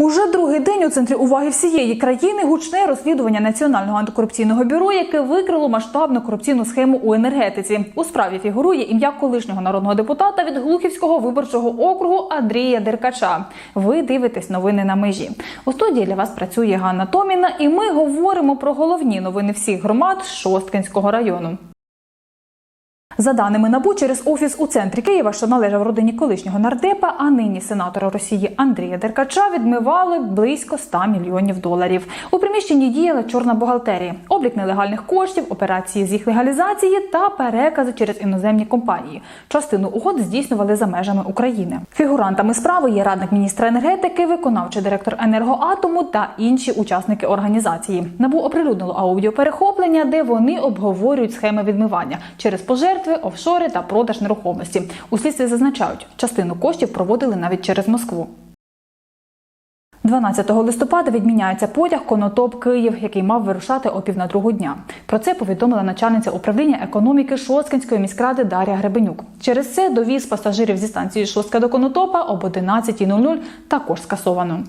Уже другий день у центрі уваги всієї країни гучне розслідування Національного антикорупційного бюро, яке викрило масштабну корупційну схему у енергетиці. У справі фігурує ім'я колишнього народного депутата від Глухівського виборчого округу Андрія Деркача. Ви дивитесь новини на межі. У студії для вас працює Ганна Томіна, і ми говоримо про головні новини всіх громад Шосткинського району. За даними НАБУ, через офіс у центрі Києва, що належав родині колишнього нардепа, а нині сенатора Росії Андрія Деркача, відмивали близько 100 мільйонів доларів. У приміщенні діяла чорна бухгалтерія, облік нелегальних коштів, операції з їх легалізації та перекази через іноземні компанії. Частину угод здійснювали за межами України. Фігурантами справи є радник міністра енергетики, виконавчий директор енергоатому та інші учасники організації. Набу оприлюднило аудіоперехоплення, де вони обговорюють схеми відмивання через пожертви, офшори та продаж нерухомості. У слідстві зазначають, частину коштів проводили навіть через Москву. 12 листопада відміняється потяг Конотоп Київ, який мав вирушати о пів на другу дня. Про це повідомила начальниця управління економіки Шосткинської міськради Дар'я Гребенюк. Через це довіз пасажирів зі станції Шостка до Конотопа об 11.00 також скасовано.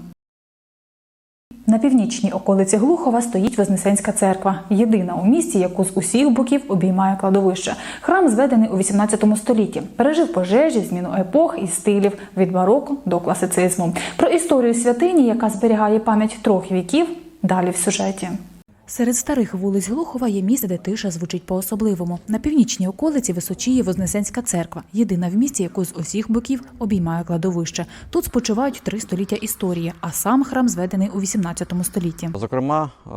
На північній околиці Глухова стоїть Вознесенська церква, єдина у місті, яку з усіх боків обіймає кладовище. Храм зведений у 18 столітті, пережив пожежі, зміну епох і стилів від бароку до класицизму. Про історію святині, яка зберігає пам'ять трьох віків, далі в сюжеті. Серед старих вулиць Глухова є місце, де тиша звучить по-особливому. На північній околиці височіє Вознесенська церква, єдина в місті, яку з усіх боків обіймає кладовище. Тут спочивають три століття історії, а сам храм зведений у 18 столітті. Зокрема, е,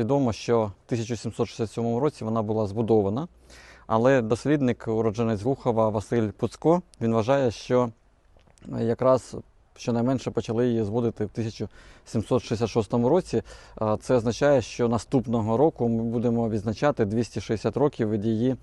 відомо, що в 1767 році вона була збудована, але дослідник, уродженець Глухова Василь Пуцко, він вважає, що якраз щонайменше почали її зводити в 1766 році. Е, Це означає, що наступного року ми будемо відзначати 260 років від її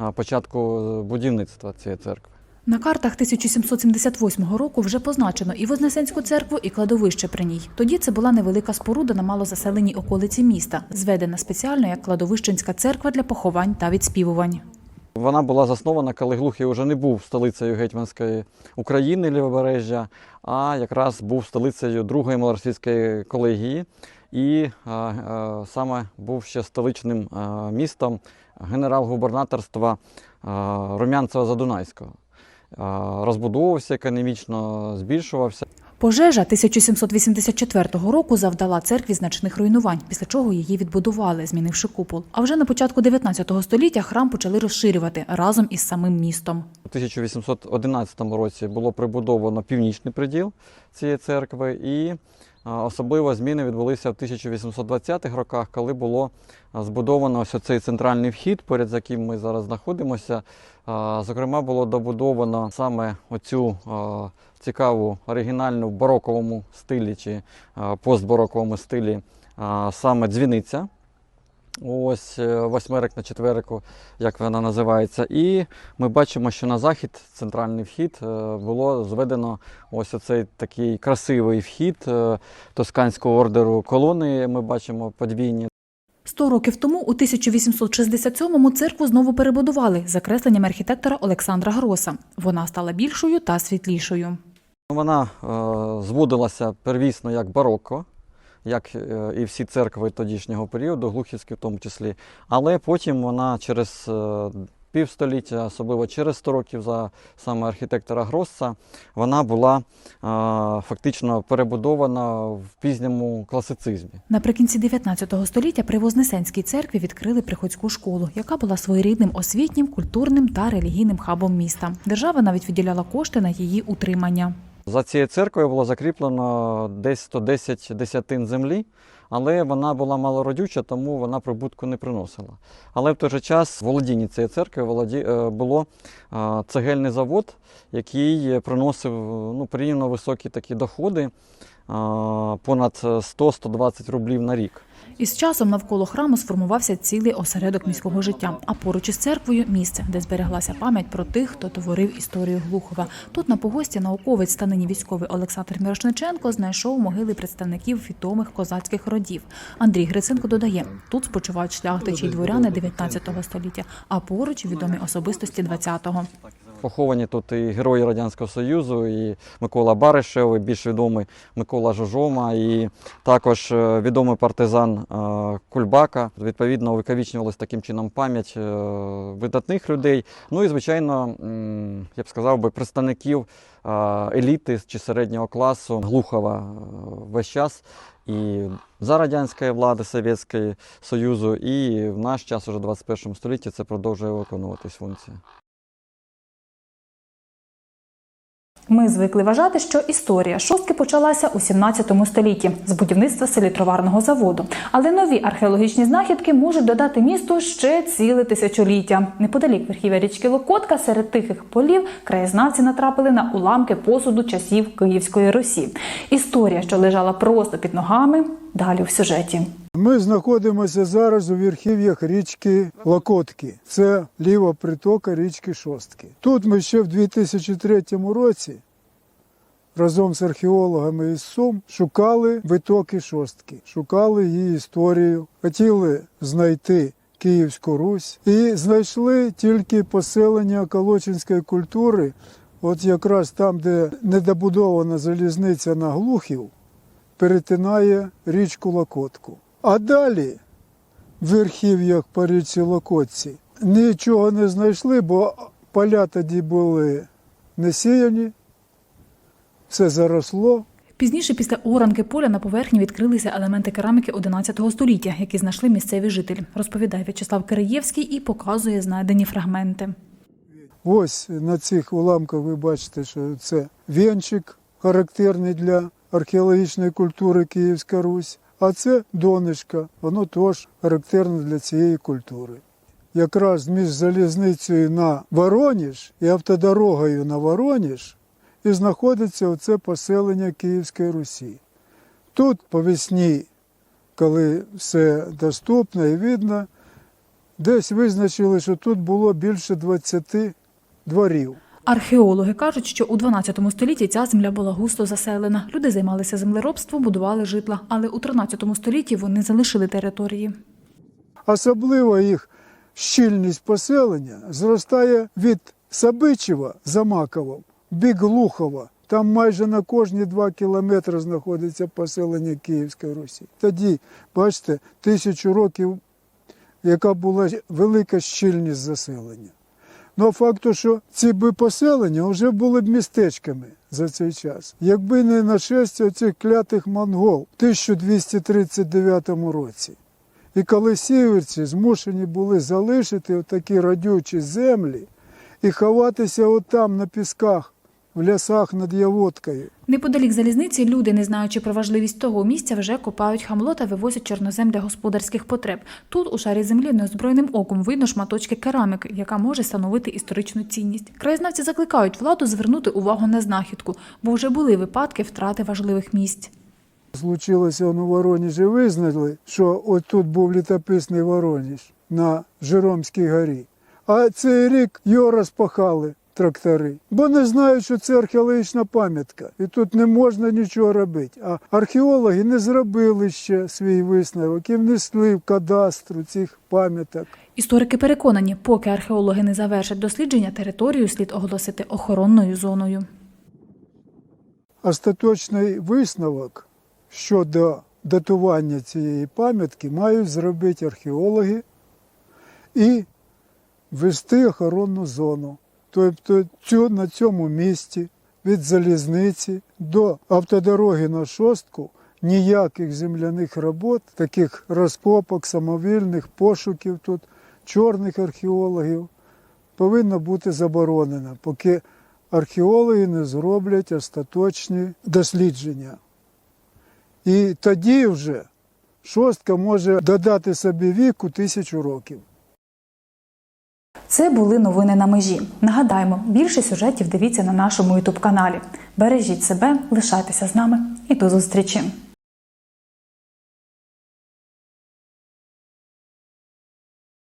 е, початку будівництва цієї церкви. На картах 1778 року вже позначено і Вознесенську церкву, і кладовище при ній. Тоді це була невелика споруда на малозаселеній околиці міста, зведена спеціально як кладовищенська церква для поховань та відспівувань. Вона була заснована, коли Глухів вже не був столицею гетьманської України лівобережжя, а якраз був столицею другої малоросійської колегії і е, е, саме був ще столичним е, містом генерал-губернаторства Румянцева-Задунайського. Розбудовувався економічно, збільшувався. Пожежа 1784 року завдала церкві значних руйнувань, після чого її відбудували, змінивши купол. А вже на початку 19 століття храм почали розширювати разом із самим містом. У 1811 році було прибудовано північний приділ цієї церкви, і особливо зміни відбулися в 1820-х роках, коли було збудовано ось цей центральний вхід, поряд з яким ми зараз знаходимося. Зокрема, було добудовано саме оцю цікаву оригінальну в бароковому стилі чи постбароковому стилі саме дзвіниця. Ось е, восьмерик на четверику, як вона називається. І ми бачимо, що на захід, центральний вхід, е, було зведено ось оцей такий красивий вхід е, тосканського ордеру колони. Ми бачимо подвійні. Сто років тому, у 1867-му, церкву знову перебудували за кресленням архітектора Олександра Гроса. Вона стала більшою та світлішою. Вона е, зводилася первісно як бароко, як е, і всі церкви тодішнього періоду, глухівські в тому числі. Але потім вона через е, півстоліття, особливо через 100 років за саме архітектора Гросса, вона була е, фактично перебудована в пізньому класицизмі. Наприкінці 19 століття при Вознесенській церкві відкрили приходську школу, яка була своєрідним освітнім, культурним та релігійним хабом міста. Держава навіть виділяла кошти на її утримання. За цією церквою було закріплено десь 110 десятин землі, але вона була малородюча, тому вона прибутку не приносила. Але в той же час в володінні цієї церкви володі... е, було е, цегельний завод, який приносив ну, порівняно високі такі доходи, е, понад 100-120 рублів на рік. Із часом навколо храму сформувався цілий осередок міського життя. А поруч із церквою місце, де збереглася пам'ять про тих, хто творив історію Глухова. Тут на погості науковець та нині військовий Олександр Мірошниченко знайшов могили представників відомих козацьких родів. Андрій Гриценко додає: тут спочивають шляхтичі й дворяни 19 століття, а поруч відомі особистості 20-го. Поховані тут і герої Радянського Союзу, і Микола Баришев, і більш відомий Микола Жожома, і також е, відомий партизан е, Кульбака. Відповідно, увіковічнювалась таким чином пам'ять е, видатних людей. Ну і, звичайно, я б сказав би, представників еліти чи середнього класу Глухова весь час. І за радянської влади Совєтського Союзу, і в наш час, уже в 21 столітті, це продовжує виконуватись функція. Ми звикли вважати, що історія шостки почалася у 17 столітті з будівництва селітроварного заводу. Але нові археологічні знахідки можуть додати місту ще ціле тисячоліття. Неподалік верхів'я річки Локотка серед тихих полів краєзнавці натрапили на уламки посуду часів Київської Русі. Історія, що лежала просто під ногами, далі в сюжеті. Ми знаходимося зараз у верхів'ях річки Локотки. Це ліва притока річки Шостки. Тут ми ще в 2003 році разом з археологами із Сум шукали витоки Шостки, шукали її історію, хотіли знайти Київську Русь і знайшли тільки поселення Колочинської культури, от якраз там, де недобудована залізниця на Глухів, перетинає річку Локотку. А далі в верхів'ях по річці Локотці нічого не знайшли, бо поля тоді були не сіяні, все заросло. Пізніше, після оранки поля на поверхні відкрилися елементи кераміки 11 століття, які знайшли місцеві жителі, розповідає В'ячеслав Киреєвський і показує знайдені фрагменти. Ось на цих уламках ви бачите, що це венчик, характерний для археологічної культури Київська Русь, а це донечка, воно теж характерне для цієї культури. Якраз між залізницею на Вороніж і автодорогою на Вороніж і знаходиться оце поселення Київської Русі. Тут по весні, коли все доступно і видно, десь визначили, що тут було більше 20 дворів. Археологи кажуть, що у 12 столітті ця земля була густо заселена. Люди займалися землеробством, будували житла, але у 13 столітті вони залишили території. Особливо їх щільність поселення зростає від Сабичева за Маковом, бік Глухова. Там майже на кожні два кілометри знаходиться поселення Київської Русі. Тоді, бачите, тисячу років, яка була велика щільність заселення. Ну, факту, що ці би поселення вже були б містечками за цей час. Якби не нашестя цих клятих монгол в 1239 році. І коли сіверці змушені були залишити такі радючі землі і ховатися отам на пісках, в лісах над Яводкою. Неподалік залізниці люди, не знаючи про важливість того місця, вже копають хамло та вивозять чорнозем для господарських потреб. Тут у шарі землі неозброєним оком видно шматочки кераміки, яка може становити історичну цінність. Краєзнавці закликають владу звернути увагу на знахідку, бо вже були випадки втрати важливих місць. Случилося у Вороніжі, визнали, що от тут був літописний Вороніж на Жиромській горі. А цей рік його розпахали трактори, бо не знають, що це археологічна пам'ятка, і тут не можна нічого робити. А археологи не зробили ще свій висновок і внесли в кадастру цих пам'яток. Історики переконані, поки археологи не завершать дослідження, територію слід оголосити охоронною зоною. Остаточний висновок щодо датування цієї пам'ятки мають зробити археологи і ввести охоронну зону. Тобто на цьому місці від залізниці до автодороги на шостку ніяких земляних робот, таких розкопок, самовільних пошуків тут, чорних археологів, повинно бути заборонено, поки археологи не зроблять остаточні дослідження. І тоді вже шостка може додати собі віку тисячу років. Це були новини на межі. Нагадаємо, більше сюжетів дивіться на нашому ютуб каналі. Бережіть себе, лишайтеся з нами і до зустрічі!